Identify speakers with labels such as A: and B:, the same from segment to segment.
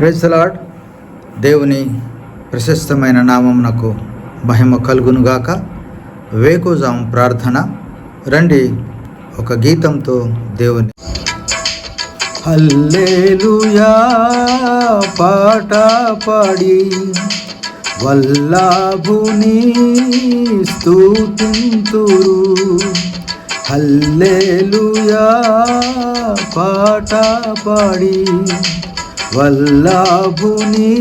A: ప్రెజలాడ్ దేవుని ప్రశస్తమైన నామమునకు మహిమ కలుగునుగాక. వేకుజాం ప్రార్థన. రండి ఒక గీతంతో దేవుని. హల్లేలుయా పాట పాడి. వల్లాభుని స్తుతింతురు. హల్లేలుయా పాట పాడి. వల్లాభుని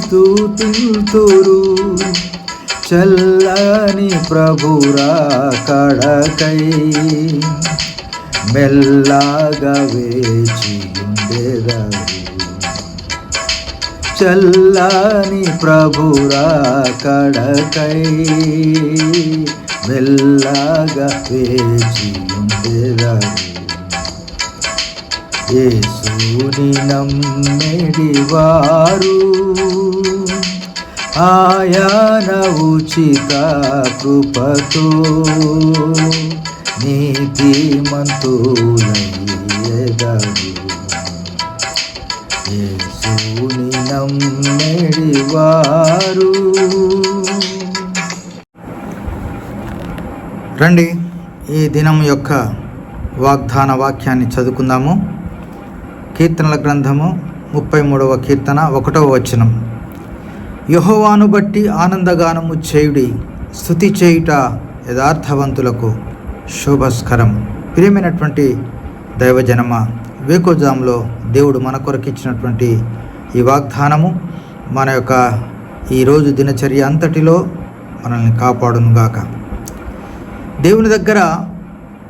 A: స్తుతింతురు చల్లని ప్రభురా కడకై మెల్లాగా వేచి ఉండేదవి చల్లని ప్రభురా కడకై మెల్లాగా వేచి ఉండేదవి యేసుని నమ్మెడి వారు. ఆయన ఉచిత కృపతో నీతిమంతులయ్యేదారు యేసుని నమ్మెడి వారు. రండి ఈ దినం యొక్క వాగ్దాన వాక్యాన్ని చదువుకుందాము. కీర్తనల గ్రంథము ముప్పై మూడవ కీర్తన ఒకటవ వచనం. యహోవాను బట్టి ఆనందగానము చేయుడి స్థుతి చేయుట యథార్థవంతులకు శోభస్కరం. ప్రియమైనటువంటి దైవజనమ వేకోజాంలో దేవుడు మన కొరకు ఇచ్చినటువంటి ఈ వాగ్దానము మన యొక్క ఈరోజు దినచర్య అంతటిలో మనల్ని కాపాడునుగాక. దేవుని దగ్గర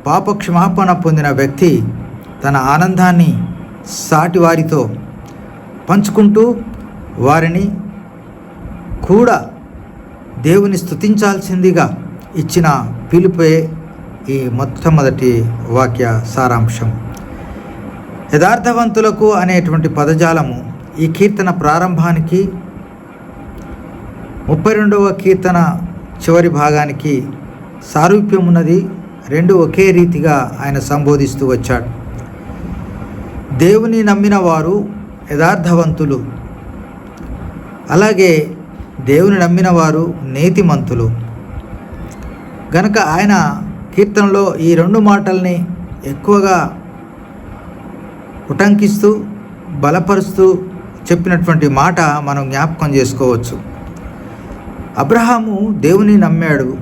A: పాప క్షమాపణ పొందిన వ్యక్తి తన ఆనందాన్ని సాటి వారితో పంచుకుంటూ వారిని కూడా దేవుని స్థుతించాల్సిందిగా ఇచ్చిన పిలుపే ఈ మొట్టమొదటి వాక్య సారాంశం. యథార్థవంతులకు అనేటువంటి పదజాలము ఈ కీర్తన ప్రారంభానికి ముప్పై రెండవ కీర్తన చివరి భాగానికి సారూప్యం ఉన్నది రెండు ఒకే రీతిగా ఆయన సంబోధిస్తూ వచ్చాడు. దేవుని నమ్మిన వారు యథార్థవంతులు. అలాగే దేవుని నమ్మిన వారు నీతిమంతులు. గనక ఆయన కీర్తనలో ఈ రెండు మాటల్ని ఎక్కువగా ఉటంకిస్తూ బలపరుస్తూ చెప్పినటువంటి మాట మనం జ్ఞాపకం చేసుకోవచ్చు. అబ్రహాము దేవుని నమ్మాడు.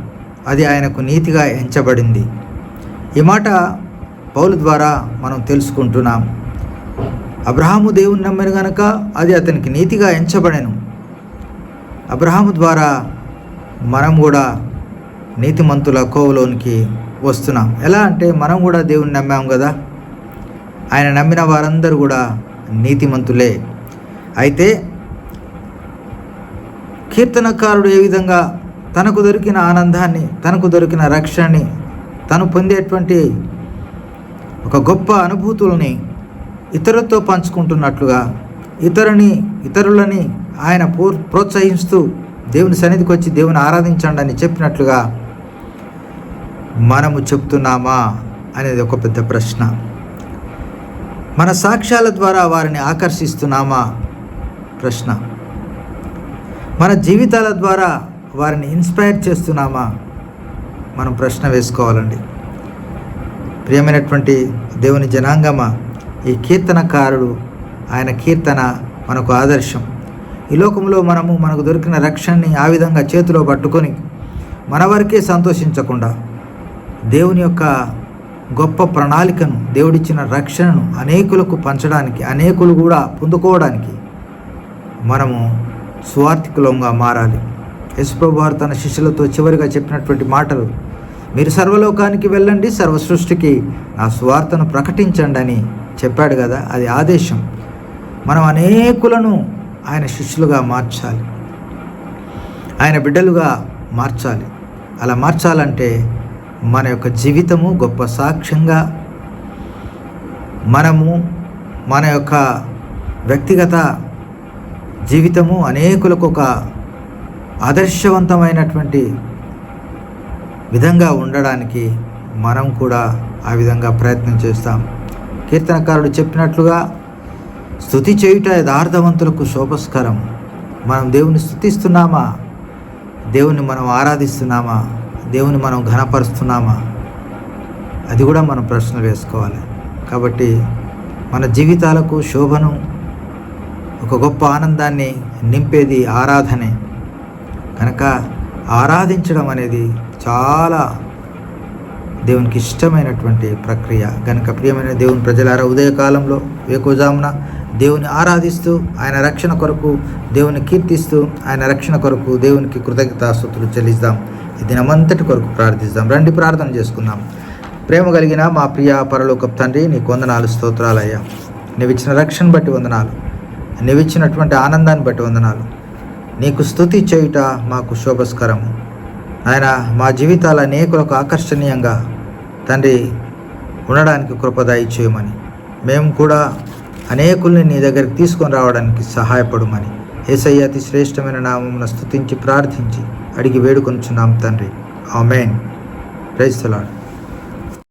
A: అది ఆయనకు నీతిగా ఎంచబడింది. ఈ మాట పౌలు ద్వారా మనం తెలుసుకుంటున్నాం. అబ్రహాము దేవుని నమ్మిన గనక అది అతనికి నీతిగా ఎంచబడెను. అబ్రహాము ద్వారా మనం కూడా నీతిమంతుల కోవలోనికి వస్తున్నాం. ఎలా అంటే మనం కూడా దేవుని నమ్మాం కదా? ఆయన నమ్మిన వారందరూ కూడా నీతిమంతులే. అయితే కీర్తనకారుడు ఏ విధంగా తనకు దొరికిన ఆనందాన్ని తనకు దొరికిన రక్షణని తను పొందేటువంటి ఒక గొప్ప అనుభూతుల్ని ఇతరులతో పంచుకుంటున్నట్లుగా ఇతరుని ఇతరులని ఆయన పో ప్రోత్సహిస్తూ దేవుని సన్నిధికి వచ్చి దేవుని ఆరాధించండి అని చెప్పినట్లుగా మనము చెప్తున్నామా అనేది ఒక పెద్ద ప్రశ్న. మన సాక్ష్యాల ద్వారా వారిని ఆకర్షిస్తున్నామా? ప్రశ్న. మన జీవితాల ద్వారా వారిని ఇన్స్పైర్ చేస్తున్నామా? మనం ప్రశ్న వేసుకోవాలండి. ప్రియమైనటువంటి దేవుని జనాంగమా ఈ కీర్తనకారుడు ఆయన కీర్తన మనకు ఆదర్శం. ఈ లోకంలో మనము మనకు దొరికిన రక్షణని ఆ విధంగా చేతిలో పట్టుకొని మన వరకే సంతోషించకుండా దేవుని యొక్క గొప్ప ప్రణాళికను దేవుడిచ్చిన రక్షణను అనేకులకు పంచడానికి అనేకులు కూడా పొందుకోవడానికి మనము స్వార్థికులంగా మారాలి. యశుప్రభు వారు తన శిష్యులతో చివరిగా చెప్పినటువంటి మాటలు మీరు సర్వలోకానికి వెళ్ళండి సర్వ సృష్టికి నా స్వార్థను ప్రకటించండి అని చెప్పాడు కదా అది ఆదేశం. మనం అనేకులను ఆయన శిష్యులుగా మార్చాలి. ఆయన బిడ్డలుగా మార్చాలి. అలా మార్చాలంటే మన యొక్క జీవితము గొప్ప సాక్ష్యంగా మనము మన యొక్క వ్యక్తిగత జీవితము అనేకులకు ఒక ఆదర్శవంతమైనటువంటి విధంగా ఉండడానికి మనం కూడా ఆ విధంగా ప్రయత్నం చేస్తాం. కీర్తనకారుడు చెప్పినట్లుగా స్థుతి చేయుట యథార్థవంతులకు శోభస్కరం. మనం దేవుని స్థుతిస్తున్నామా దేవుని మనం ఆరాధిస్తున్నామా? దేవుని మనం ఘనపరుస్తున్నామా? అది కూడా మనం ప్రశ్న వేసుకోవాలి. కాబట్టి మన జీవితాలకు శోభను ఒక గొప్ప ఆనందాన్ని నింపేది ఆరాధనే. కనుక ఆరాధించడం అనేది చాలా దేవునికి ఇష్టమైనటువంటి ప్రక్రియ. కనుక ప్రియమైన దేవుని ప్రజలారా ఉదయకాలంలో వేకుజామున దేవుని ఆరాధిస్తూ ఆయన రక్షణ కొరకు దేవుని కీర్తిస్తూ ఆయన రక్షణ కొరకు దేవునికి కృతజ్ఞతాస్తుతులు చెల్లిస్తాం. ఈ దినమంతటి కొరకు ప్రార్థిస్తాం. రండి ప్రార్థన చేసుకుందాం. ప్రేమ కలిగిన మా ప్రియ పరలోకపు తండ్రి నీకు వందనాలు స్తోత్రాలయ్యా. నీవిచ్చిన రక్షణ బట్టి వందనాలు. నీవిచ్చినటువంటి ఆనందాన్ని బట్టి వందనాలు. నీకు స్థుతి చేయుట మాకు శోభస్కరము. ఆయన మా జీవితాలు అనేకులకు ఆకర్షణీయంగా తండ్రి ఉండడానికి కృపదాయి చేయమని. మేము కూడా అనేకుల్ని నీ దగ్గరికి తీసుకొని రావడానికి సహాయపడమని. ఏసయ్య అతి శ్రేష్టమైన నామమును స్తుతించి ప్రార్థించి అడిగి వేడుకొనుచున్నాం తండ్రి. ఆమెన్. ప్రైస్తలాడు